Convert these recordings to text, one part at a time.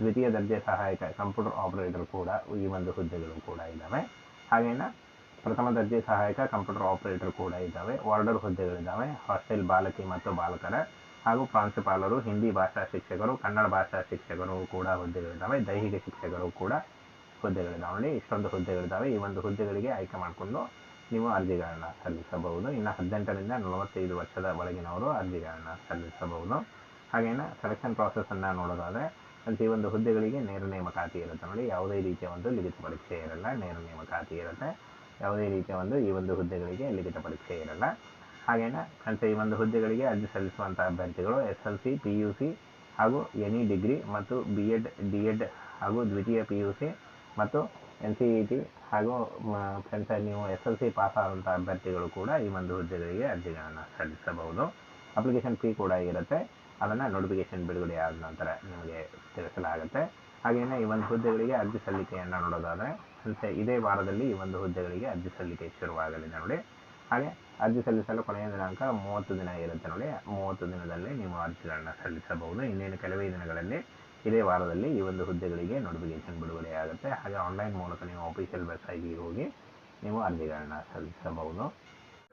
ದ್ವಿತೀಯ ದರ್ಜೆ ಸಹಾಯಕ ಕಂಪ್ಯೂಟರ್ ಆಪರೇಟರ್ ಕೂಡ ಈ ಒಂದು ಹುದ್ದೆಗಳು ಕೂಡ ಇದ್ದಾವೆ. ಹಾಗೇನ ಪ್ರಥಮ ದರ್ಜೆ ಸಹಾಯಕ ಕಂಪ್ಯೂಟರ್ ಆಪರೇಟರ್ ಕೂಡ ಇದ್ದಾವೆ. ವಾರ್ಡರ್ ಹುದ್ದೆಗಳಿದ್ದಾವೆ ಹಾಸ್ಟೆಲ್ ಬಾಲಕಿ ಮತ್ತು ಬಾಲಕರ ಹಾಗೂ ಪ್ರಾಂಶುಪಾಲರು, ಹಿಂದಿ ಭಾಷಾ ಶಿಕ್ಷಕರು, ಕನ್ನಡ ಭಾಷಾ ಶಿಕ್ಷಕರು ಕೂಡ ಹುದ್ದೆಗಳಿದ್ದಾವೆ ದೈಹಿಕ ಶಿಕ್ಷಕರು ಕೂಡ ಹುದ್ದೆಗಳಿದ್ದಾವೆ ನೋಡಿ, ಇಷ್ಟೊಂದು ಹುದ್ದೆಗಳಿದ್ದಾವೆ ಈ ಒಂದು ಹುದ್ದೆಗಳಿಗೆ ಆಯ್ಕೆ ಮಾಡಿಕೊಂಡು ನೀವು ಅರ್ಜಿಗಳನ್ನು ಸಲ್ಲಿಸಬಹುದು. ಇನ್ನು ಹದಿನೆಂಟರಿಂದ ನಲವತ್ತೈದು ವರ್ಷದ ಒಳಗಿನವರು ಅರ್ಜಿಗಳನ್ನು ಸಲ್ಲಿಸಬಹುದು. ಹಾಗೇನ ಸೆಲೆಕ್ಷನ್ ಪ್ರಾಸೆಸನ್ನು ನೋಡೋದಾದರೆ ಒಂದು ಹುದ್ದೆಗಳಿಗೆ ನೇರ ನೇಮಕಾತಿ ಇರುತ್ತೆ ನೋಡಿ. ಯಾವುದೇ ರೀತಿಯ ಒಂದು ಲಿಖಿತ ಪರೀಕ್ಷೆ ಇರಲ್ಲ. ನೇರ ನೇಮಕಾತಿ ಇರುತ್ತೆ. ಯಾವುದೇ ರೀತಿಯ ಒಂದು ಈ ಒಂದು ಹುದ್ದೆಗಳಿಗೆ ಲಿಖಿತ ಪರೀಕ್ಷೆ ಇರಲ್ಲ. ಹಾಗೇನ? ಅಂತ ಈ ಒಂದು ಹುದ್ದೆಗಳಿಗೆ ಅರ್ಜಿ ಸಲ್ಲಿಸುವಂಥ ಅಭ್ಯರ್ಥಿಗಳು S L C, P U C ಹಾಗೂ ಎನಿ ಡಿಗ್ರಿ ಮತ್ತು ಬಿ ಎಡ್, ಡಿ ಎಡ್ ಹಾಗೂ ದ್ವಿತೀಯ ಪಿ ಯು ಸಿ ಮತ್ತು ಎನ್ ಸಿ ಇ ಟಿ ಹಾಗೂ ಫ್ರೆಂಡ್ಸ್, ನೀವು ಎಸ್ ಎಲ್ ಸಿ ಪಾಸ್ ಆದಂಥ ಅಭ್ಯರ್ಥಿಗಳು ಕೂಡ ಈ ಒಂದು ಹುದ್ದೆಗಳಿಗೆ ಅರ್ಜಿಗಳನ್ನು ಸಲ್ಲಿಸಬಹುದು. ಅಪ್ಲಿಕೇಶನ್ ಫೀ ಕೂಡ ಇರುತ್ತೆ. ಅದನ್ನು ನೋಟಿಫಿಕೇಶನ್ ಬಿಡುಗಡೆ ಆದ ನಂತರ ನಿಮಗೆ ತಿಳಿಸಲಾಗುತ್ತೆ. ಹಾಗೆಯೇ ಈ ಒಂದು ಹುದ್ದೆಗಳಿಗೆ ಅರ್ಜಿ ಸಲ್ಲಿಕೆಯನ್ನು ನೋಡೋದಾದರೆ ಇದೇ ವಾರದಲ್ಲಿ ಈ ಒಂದು ಹುದ್ದೆಗಳಿಗೆ ಅರ್ಜಿ ಸಲ್ಲಿಕೆ ಶುರುವಾಗಲಿದೆ ನೋಡಿ. ಹಾಗೆ ಅರ್ಜಿ ಸಲ್ಲಿಸಲು ಕೊನೆಯ ದಿನಾಂಕ ಮೂವತ್ತು ದಿನ ಇರುತ್ತೆ ನೋಡಿ. ಮೂವತ್ತು ದಿನದಲ್ಲಿ ನೀವು ಅರ್ಜಿಗಳನ್ನು ಸಲ್ಲಿಸಬಹುದು. ಇನ್ನೇನು ಕೆಲವೇ ದಿನಗಳಲ್ಲಿ ಇದೇ ವಾರದಲ್ಲಿ ಈ ಒಂದು ಹುದ್ದೆಗಳಿಗೆ ನೋಟಿಫಿಕೇಶನ್ ಬಿಡುಗಡೆ ಆಗುತ್ತೆ. ಹಾಗೆ ಆನ್ಲೈನ್ ಮೂಲಕ ನೀವು ಅಫಿಷಿಯಲ್ ವೆಬ್ಸೈಟ್ಗೆ ಹೋಗಿ ನೀವು ಅರ್ಜಿಗಳನ್ನು ಸಲ್ಲಿಸಬಹುದು.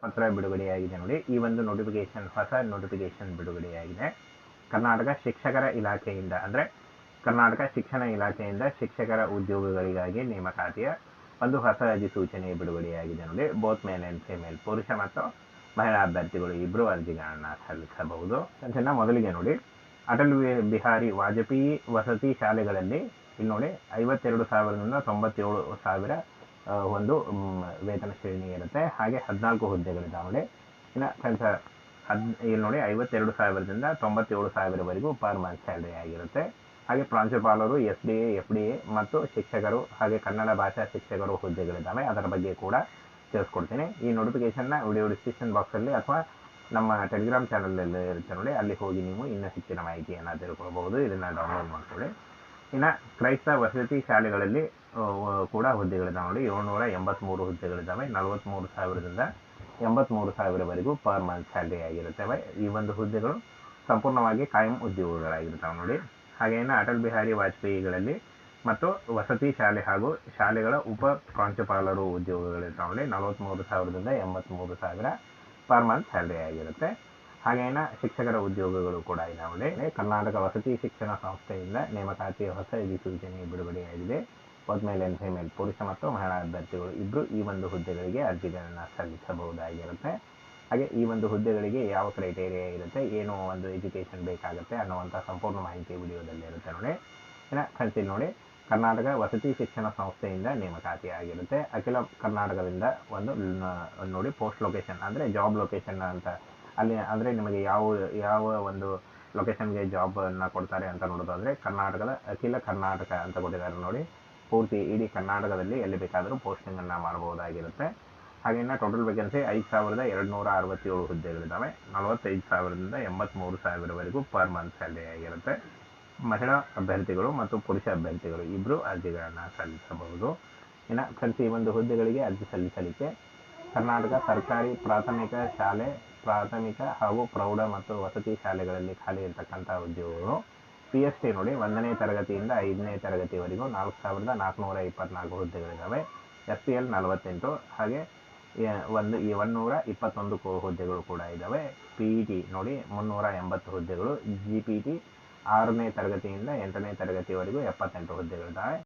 ಪತ್ರ ಬಿಡುಗಡೆಯಾಗಿದೆ ನೋಡಿ. ಈ ಒಂದು ನೋಟಿಫಿಕೇಶನ್ ಹೊಸ ನೋಟಿಫಿಕೇಶನ್ ಬಿಡುಗಡೆಯಾಗಿದೆ. ಕರ್ನಾಟಕ ಶಿಕ್ಷಕರ ಇಲಾಖೆಯಿಂದ, ಅಂದರೆ ಕರ್ನಾಟಕ ಶಿಕ್ಷಣ ಇಲಾಖೆಯಿಂದ ಶಿಕ್ಷಕರ ಉದ್ಯೋಗಗಳಿಗಾಗಿ ನೇಮಕಾತಿಯ ಒಂದು ಹೊಸ ಅಧಿಸೂಚನೆ ಬಿಡುಗಡೆಯಾಗಿದೆ ನೋಡಿ. ಬೋತ್ ಮೇಲ್ ಆ್ಯಂಡ್ ಫಿಮೇಲ್ ಪುರುಷ ಮತ್ತು ಮಹಿಳಾ ಅಭ್ಯರ್ಥಿಗಳು ಇಬ್ಬರು ಅರ್ಜಿಗಳನ್ನು ಸಲ್ಲಿಸಬಹುದು. ಅದನ್ನು ಮೊದಲಿಗೆ ನೋಡಿ. ಅಟಲ್ ಬಿಹಾರಿ ವಾಜಪೇಯಿ ವಸತಿ ಶಾಲೆಗಳಲ್ಲಿ ಇಲ್ಲಿ ನೋಡಿ ಐವತ್ತೆರಡು ಸಾವಿರದಿಂದ ತೊಂಬತ್ತೇಳು ಸಾವಿರ ಒಂದು ವೇತನ ಶ್ರೇಣಿ ಇರುತ್ತೆ. ಹಾಗೆ ಹದಿನಾಲ್ಕು ಹುದ್ದೆಗಳಿದ್ದಾವೆ ನೋಡಿ. ಇನ್ನು ಹದ್, ಇಲ್ಲಿ ನೋಡಿ ಐವತ್ತೆರಡು ಸಾವಿರದಿಂದ ತೊಂಬತ್ತೇಳು ಸಾವಿರವರೆಗೂ ಪರ್ ಮಂತ್ ಸ್ಯಾಲ್ರಿ ಆಗಿರುತ್ತೆ. ಹಾಗೆ ಪ್ರಾಂಶುಪಾಲರು, S D A F D A ಮತ್ತು ಶಿಕ್ಷಕರು ಹಾಗೆ ಕನ್ನಡ ಭಾಷಾ ಶಿಕ್ಷಕರು ಹುದ್ದೆಗಳಿದ್ದಾವೆ. ಅದರ ಬಗ್ಗೆ ಕೂಡ ತಿಳಿಸ್ಕೊಡ್ತೀನಿ. ಈ ನೋಟಿಫಿಕೇಶನ್ನ ವಿಡಿಯೋ ಡಿಸ್ಕ್ರಿಪ್ಷನ್ ಬಾಕ್ಸಲ್ಲಿ ಅಥವಾ ನಮ್ಮ ಟೆಲಿಗ್ರಾಮ್ ಚಾನಲಲ್ಲಿ ಇರುತ್ತೆ ನೋಡಿ. ಅಲ್ಲಿ ಹೋಗಿ ನೀವು ಇನ್ನೂ ಹೆಚ್ಚಿನ ಮಾಹಿತಿಯನ್ನು ತಿಳ್ಕೊಳ್ಬಹುದು. ಇದನ್ನು ಡೌನ್ಲೋಡ್ ಮಾಡ್ಕೊಳ್ಳಿ. ಇನ್ನು ಕ್ರೈಸ್ತ ವಸತಿ ಶಾಲೆಗಳಲ್ಲಿ ಕೂಡ ಹುದ್ದೆಗಳಿದ್ದಾವೆ ನೋಡಿ. ಏಳ್ನೂರ ಎಂಬತ್ತ್ಮೂರು ಹುದ್ದೆಗಳಿದ್ದಾವೆ. ನಲವತ್ತ್ಮೂರು ಸಾವಿರದಿಂದ ಎಂಬತ್ತ್ಮೂರು ಸಾವಿರವರೆಗೂ ಪರ್ ಮಂತ್ ಸ್ಯಾಲ್ರಿ ಆಗಿರುತ್ತವೆ ಈ ಒಂದು ಹುದ್ದೆಗಳು ಸಂಪೂರ್ಣವಾಗಿ ಕಾಯಂ ಉದ್ಯೋಗಗಳಾಗಿರ್ತಾವೆ ನೋಡಿ. ಹಾಗೇನ ಅಟಲ್ ಬಿಹಾರಿ ವಾಜಪೇಯಿಗಳಲ್ಲಿ ಮತ್ತು ವಸತಿ ಶಾಲೆ ಹಾಗೂ ಶಾಲೆಗಳ ಉಪ ಪ್ರಾಂಶುಪಾಲರು ಉದ್ಯೋಗಗಳಿರ್ತಾವೆ ನೋಡಿ. ನಲವತ್ತ್ಮೂರು ಸಾವಿರದಿಂದ ಎಂಬತ್ತ್ಮೂರು ಸಾವಿರ ಪರ್ ಮಂತ್ ಸ್ಯಾಲ್ರಿ ಆಗಿರುತ್ತೆ ಹಾಗೇನ ಶಿಕ್ಷಕರ ಉದ್ಯೋಗಗಳು ಕೂಡ ಇದಾವೆ ಕರ್ನಾಟಕ ವಸತಿ ಶಿಕ್ಷಣ ಸಂಸ್ಥೆಯಿಂದ ನೇಮಕಾತಿ ಹೊಸ ಅಧಿಸೂಚನೆ ಬಿಡುಗಡೆಯಾಗಿದೆ. ಮೇಲ್ ಆ್ಯಂಡ್ ಫಿಮೇಲ್ ಪುರುಷ ಮತ್ತು ಮಹಿಳಾ ಅಭ್ಯರ್ಥಿಗಳು ಇಬ್ಬರು ಈ ಒಂದು ಹುದ್ದೆಗಳಿಗೆ ಅರ್ಜಿಗಳನ್ನು ಸಲ್ಲಿಸಬಹುದಾಗಿರುತ್ತೆ. ಹಾಗೆ ಈ ಒಂದು ಹುದ್ದೆಗಳಿಗೆ ಯಾವ ಕ್ರೈಟೇರಿಯಾ ಇರುತ್ತೆ, ಏನು ಒಂದು ಎಜುಕೇಷನ್ ಬೇಕಾಗುತ್ತೆ ಅನ್ನುವಂಥ ಸಂಪೂರ್ಣ ಮಾಹಿತಿ ವಿಡಿಯೋದಲ್ಲಿ ಇರುತ್ತೆ ನೋಡಿ. ಇನ್ನು ಕಳಿಸಿ ನೋಡಿ, ಕರ್ನಾಟಕ ವಸತಿ ಶಿಕ್ಷಣ ಸಂಸ್ಥೆಯಿಂದ ನೇಮಕಾತಿ ಆಗಿರುತ್ತೆ ಅಖಿಲ ಕರ್ನಾಟಕದಿಂದ ಒಂದು ನೋಡಿ ಪೋಸ್ಟ್ ಲೊಕೇಶನ್ ಅಂದರೆ ಜಾಬ್ ಲೊಕೇಶನ್ ಅಂತ. ಅಲ್ಲಿ ಅಂದರೆ ನಿಮಗೆ ಯಾವ ಯಾವ ಒಂದು ಲೊಕೇಶನ್ಗೆ ಜಾಬನ್ನು ಕೊಡ್ತಾರೆ ಅಂತ ನೋಡೋದಾದರೆ ಕರ್ನಾಟಕದ ಅಖಿಲ ಕರ್ನಾಟಕ ಅಂತ ಕೊಟ್ಟಿದ್ದಾರೆ ನೋಡಿ. ಪೂರ್ತಿ ಇಡೀ ಕರ್ನಾಟಕದಲ್ಲಿ ಎಲ್ಲಿ ಬೇಕಾದರೂ ಪೋಸ್ಟಿಂಗನ್ನು ಮಾಡಬಹುದಾಗಿರುತ್ತೆ. ಹಾಗೆಯೇ ಟೋಟಲ್ ವೇಕೆನ್ಸಿ ಐದು ಸಾವಿರದ ಎರಡು ನೂರ ಅರವತ್ತೇಳು ಹುದ್ದೆಗಳಿದ್ದಾವೆ. ನಲವತ್ತೈದು ಸಾವಿರದಿಂದ ಎಂಬತ್ತ್ಮೂರು ಸಾವಿರವರೆಗೂ ಪರ್ ಮಂತ್ ಸ್ಯಾಲರಿ ಆಗಿರುತ್ತೆ. ಮಹಿಳಾ ಅಭ್ಯರ್ಥಿಗಳು ಮತ್ತು ಪುರುಷ ಅಭ್ಯರ್ಥಿಗಳು ಇಬ್ಬರು ಅರ್ಜಿಗಳನ್ನು ಸಲ್ಲಿಸಬಹುದು. ಇನ್ನು ಪ್ರತಿ ಒಂದು ಹುದ್ದೆಗಳಿಗೆ ಅರ್ಜಿ ಸಲ್ಲಿಸಲಿಕ್ಕೆ ಕರ್ನಾಟಕ ಸರ್ಕಾರಿ ಪ್ರಾಥಮಿಕ ಶಾಲೆ, ಪ್ರಾಥಮಿಕ ಹಾಗೂ ಪ್ರೌಢ ಮತ್ತು ವಸತಿ ಶಾಲೆಗಳಲ್ಲಿ ಖಾಲಿ ಇರತಕ್ಕಂಥ ಉದ್ಯೋಗಗಳು ಪಿ ಎಸ್ ಟಿ ನೋಡಿ ಒಂದನೇ ತರಗತಿಯಿಂದ ಐದನೇ ತರಗತಿವರೆಗೂ ನಾಲ್ಕು ಸಾವಿರದ ನಾಲ್ಕುನೂರ ಇಪ್ಪತ್ನಾಲ್ಕು ಹುದ್ದೆಗಳಿದ್ದಾವೆ. ಎಸ್ ಸಿ ಎಲ್ ನಲವತ್ತೆಂಟು, ಹಾಗೆ ಒಂದು, ಈ ಒನ್ನೂರ ಇಪ್ಪತ್ತೊಂದು ಹುದ್ದೆಗಳು ಕೂಡ ಇದ್ದಾವೆ. ಪಿ ಇ ಟಿ ನೋಡಿ ಮುನ್ನೂರ ಎಂಬತ್ತು ಹುದ್ದೆಗಳು. ಜಿ ಪಿ ಟಿ ಆರನೇ ತರಗತಿಯಿಂದ ಎಂಟನೇ ತರಗತಿವರೆಗೂ ಎಪ್ಪತ್ತೆಂಟು ಹುದ್ದೆಗಳಿದ್ದಾವೆ.